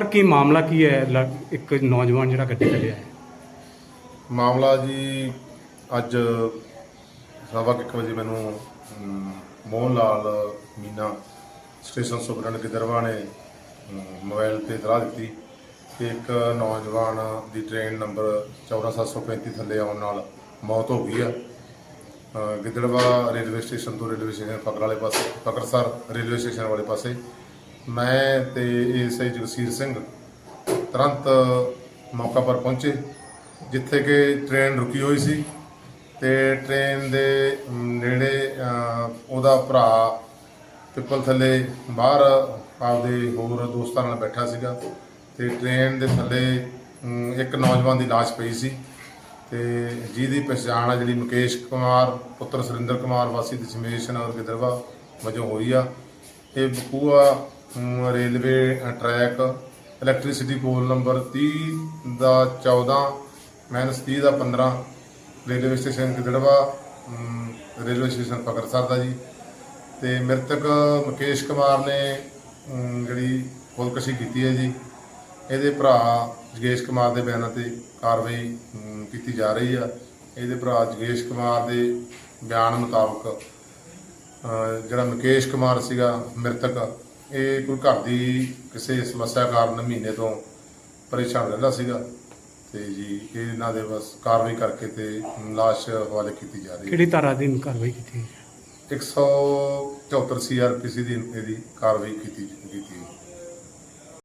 ਪਰ ਕੀ ਮਾਮਲਾ ਕੀ ਹੈ? ਲ- ਇੱਕ ਨੌਜਵਾਨ ਜਿਹੜਾ ਗੱਡੀ ਤੇ ਹੈ। ਮਾਮਲਾ ਜੀ ਅੱਜ ਸਵਾ ਕੁ ਇੱਕ ਵਜੇ ਮੈਨੂੰ um, Mohan Lal Meena station superintendent Giddarwa ਨੇ ਅਮ, ਮੋਬਾਈਲ ਤੇ ਇਤਲਾਹ ਦਿੱਤੀ ਕਿ ਇੱਕ ਨੌਜਵਾਨ ਦੀ ਟ੍ਰੇਨ ਨੰਬਰ 14735 ਥੱਲੇ ਆਉਣ ਨਾਲ ਮੌਤ ਹੋ ਗਈ ਆ। ਅ, ਗਿੱਦੜਵਾ ਰੇਲਵੇ ਸਟੇਸ਼ਨ ਤੋਂ ਰੇਲਵੇ ਸਟੇਸ਼ਨ ਫਕਰ ਵਾਲੇ ਪਾਸੇ ਫਕਰਸਰ ਰੇਲਵੇ ਸਟੇਸ਼ਨ ਵਾਲੇ ਪਾਸੇ ਮੈਂ ਤੇ ਐਸਆਈ ਜਗਸੀਰ ਸਿੰਘ ਤੁਰੰਤ ਮੌਕਾ ਪਰ ਪਹੁੰਚੇ, ਜਿੱਥੇ ਕਿ ਟ੍ਰੇਨ ਰੁਕੀ ਹੋਈ ਸੀ ਤੇ ਟ੍ਰੇਨ ਦੇ ਨੇੜੇ ਉਹਦਾ ਭਰਾ ਪਿੱਪਲ ਥੱਲੇ ਬਾਹਰ ਆਪਦੇ ਹੋਰ ਦੋਸਤਾਂ ਨਾਲ ਬੈਠਾ ਸੀਗਾ ਤੇ ਟ੍ਰੇਨ ਦੇ ਥੱਲੇ ਇੱਕ ਨੌਜਵਾਨ ਦੀ ਲਾਸ਼ ਪਈ ਸੀ ਤੇ ਜਿਹਦੀ ਪਛਾਣ ਆ ਜਿਹੜੀ ਮੁਕੇਸ਼ ਕੁਮਾਰ, ਪੁੱਤਰ ਸੁਰਿੰਦਰ ਕੁਮਾਰ, ਵਾਸੀ ਦਸ਼ਮੇਸ਼ ਨਗਰ ਗਿੱਦੜਵਾ ਵਜੋਂ ਹੋਈ ਆ। ਇਹ ਬਕੂਆ railway track electricity pole number 30 ਦਾ 14 ਮਾਈਨਸ 30 ਦਾ 15 railway station Giddarwa um, railway station Fakarsar ਦਾ ਜੀ। ਤੇ ਮ੍ਰਿਤਕ ਮੁਕੇਸ਼ ਕੁਮਾਰ ਨੇ ਜਿਹੜੀ ਖੁਦਕੁਸ਼ੀ ਕੀਤੀ ਹੈ ਜੀ ਇਹਦੇ ਭਰਾ ਜਗੇਸ਼ ਕੁਮਾਰ ਦੇ ਬਿਆਨਾਂ ਤੇ ਕਾਰਵਾਈ ਕੀਤੀ ਜਾ ਰਹੀ ਆ। ਇਹਦੇ ਭਰਾ ਜਗੇਸ਼ ਕੁਮਾਰ ਦੇ ਬਿਆਨ ਮੁਤਾਬਕ ਜਿਹੜਾ ਮੁਕੇਸ਼ ਕੁਮਾਰ ਸੀਗਾ ਮ੍ਰਿਤਕ ਇਹ ਕੋਈ ਘਰ ਦੀ ਕਿਸੇ ਸਮੱਸਿਆ ਕਾਰਨ ਮਹੀਨੇ ਤੋਂ ਪਰੇਸ਼ਾਨ ਰਹਿੰਦਾ ਸੀਗਾ ਤੇ ਜੀ ਇਹ ਇਹਨਾਂ ਦੇ ਬਸ ਕਾਰਵਾਈ ਕਰਕੇ ਤੇ ਲਾਸ਼ ਹਵਾਲੇ ਕੀਤੀ ਜਾ ਰਹੀ ਹੈ। ਕਿਹੜੀ ਧਾਰਾ ਦੀ ਕਾਰਵਾਈ ਕੀਤੀ 174 ਸੀਆਰਪੀਸੀ ਦੀ ਇਹਦੀ ਕਾਰਵਾਈ ਕੀਤੀ ਕੀਤੀ ਹੈ।